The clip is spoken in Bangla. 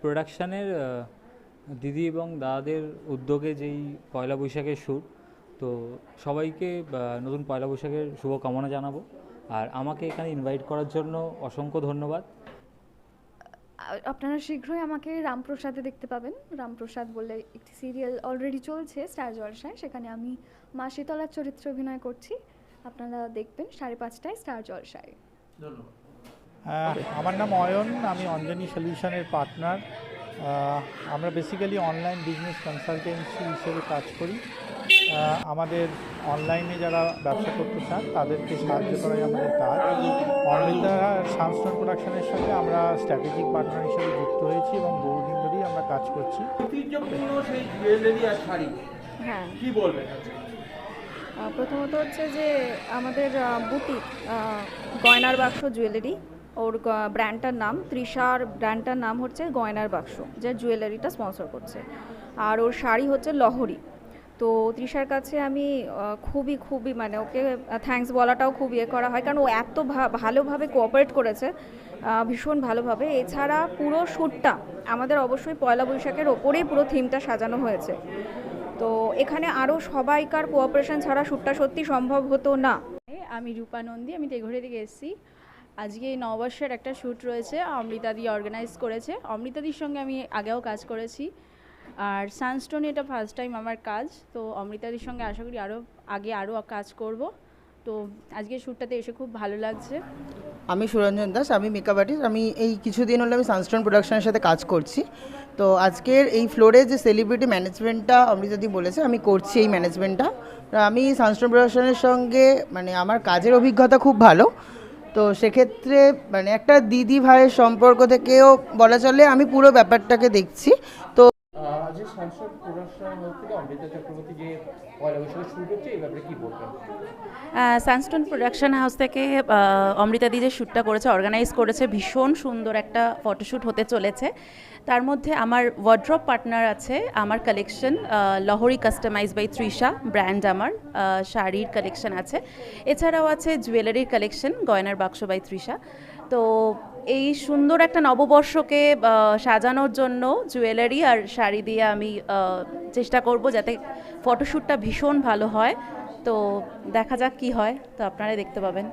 প্রোডাকশানের দিদি এবং দাদাদের উদ্যোগে যেই পয়লা বৈশাখের শ্যুট তো সবাইকে নতুন পয়লা বৈশাখের শুভকামনা জানাব। আর আমাকে এখানে ইনভাইট করার জন্য অসংখ্য ধন্যবাদ। আপনারা শীঘ্রই আমাকে রামপ্রসাদে দেখতে পাবেন। রামপ্রসাদ বলে একটি সিরিয়াল অলরেডি চলছে স্টার জলসায় সেখানে আমি মা শীতলার চরিত্রে অভিনয় করছি। আপনারা দেখবেন সাড়ে পাঁচটায় স্টার জলসায় আহ, আমার নাম অয়ন আমি অঞ্জনি সলিউশনের পার্টনার। আমরা বেসিক্যালি অনলাইন বিজনেস কনসালটেন্সি হিসেবে কাজ করি। আমাদের অনলাইনে যারা ব্যবসা করতে চান তাদেরকে সাহায্য করাই আমাদের কাজ। অমৃতা সানস্টোন প্রোডাকশনের সঙ্গে আমরা স্ট্র্যাটেজিক পার্টনার হিসেবে যুক্ত হয়েছি এবং বহুদিন ধরেই আমরা কাজ করছি। ঐতিহ্যপূর্ণ সেই জুয়েলারি আর শাড়ি। হ্যাঁ। কি বলবেন? প্রথমত হচ্ছে যে আমাদের বুটিক গয়নার বাক্স জুয়েলারি ওর ব্র্যান্ডটার নাম, তৃষার ব্র্যান্ডটার নাম হচ্ছে গয়নার বাক্স, যে জুয়েলারিটা স্পন্সর করছে। আর ওর শাড়ি হচ্ছে লহরি। তো তৃষার কাছে আমি খুবই খুবই মানে ওকে থ্যাঙ্কস বলাটাও খুব ইয়ে করা হয়। কারণ ও এত ভালোভাবে কোঅপারেট করেছে ভীষণ ভালোভাবে। এছাড়া পুরো শ্যুটটা আমাদের অবশ্যই পয়লা বৈশাখের ওপরেই পুরো থিমটা সাজানো হয়েছে। তো এখানে আরও সবাইকার কোঅপারেশন ছাড়া শ্যুটটা সত্যি সম্ভব হতো না। আমি রূপা নন্দী, আমি তেঘরে থেকে এসেছি। আজকে এই নববর্ষের একটা শ্যুট রয়েছে অমৃতাদি অর্গানাইজ করেছে। অমৃতাদির সঙ্গে আমি আগেও কাজ করেছি। আর সানস্টোনে এটা ফার্স্ট টাইম আমার কাজ, তো অমৃতাদির সঙ্গে আশা করি আরও আগে আরও কাজ করব। তো আজকে শ্যুটটাতে এসে খুব ভালো লাগছে। আমি সুরঞ্জন দাস, আমি মেকআপ আর্টিস্ট আমি এই কিছুদিন হলো আমি সানস্টোন প্রোডাকশনের সাথে কাজ করছি। তো আজকের এই ফ্লোরে যে সেলিব্রিটি ম্যানেজমেন্টটা অমৃতাদি বলেছে, আমি করছি এই ম্যানেজমেন্টটা আমি সানস্টোন প্রোডাকশনের সঙ্গে মানে আমার কাজের অভিজ্ঞতা খুব ভালো। তো সেক্ষেত্রে মানে একটা দিদি ভাইয়ের সম্পর্ক থেকেও বলা চলে, আমি পুরো ব্যাপারটাকে দেখছি। তো সংসদ থেকে অমৃতা চক্রবর্তী যে পয়লা বৈশাখে শুরু হচ্ছে এই ব্যাপারে কি বলবেন? সানস্টোন প্রোডাকশন হাউস থেকে অমৃতাদি যে শ্যুটটা করেছে, অর্গানাইজ করেছে, ভীষণ সুন্দর একটা ফটোশ্যুট হতে চলেছে। তার মধ্যে আমার ওয়ার্ড্রপ পার্টনার আছে, আমার collection Lahori customize by Trisha brand আমার শাড়ির কালেকশন আছে। এছাড়াও আছে জুয়েলারির কালেকশন গয়নার বাক্স বাই ত্রিশা তো এই সুন্দর একটা নববর্ষকে সাজানোর জন্য জুয়েলারি আর শাড়ি দিয়ে আমি চেষ্টা করব যাতে ফটোশ্যুটটা ভীষণ ভালো হয়। তো দেখা যাক কি হয়। তো আপনারা দেখতে পাবেন।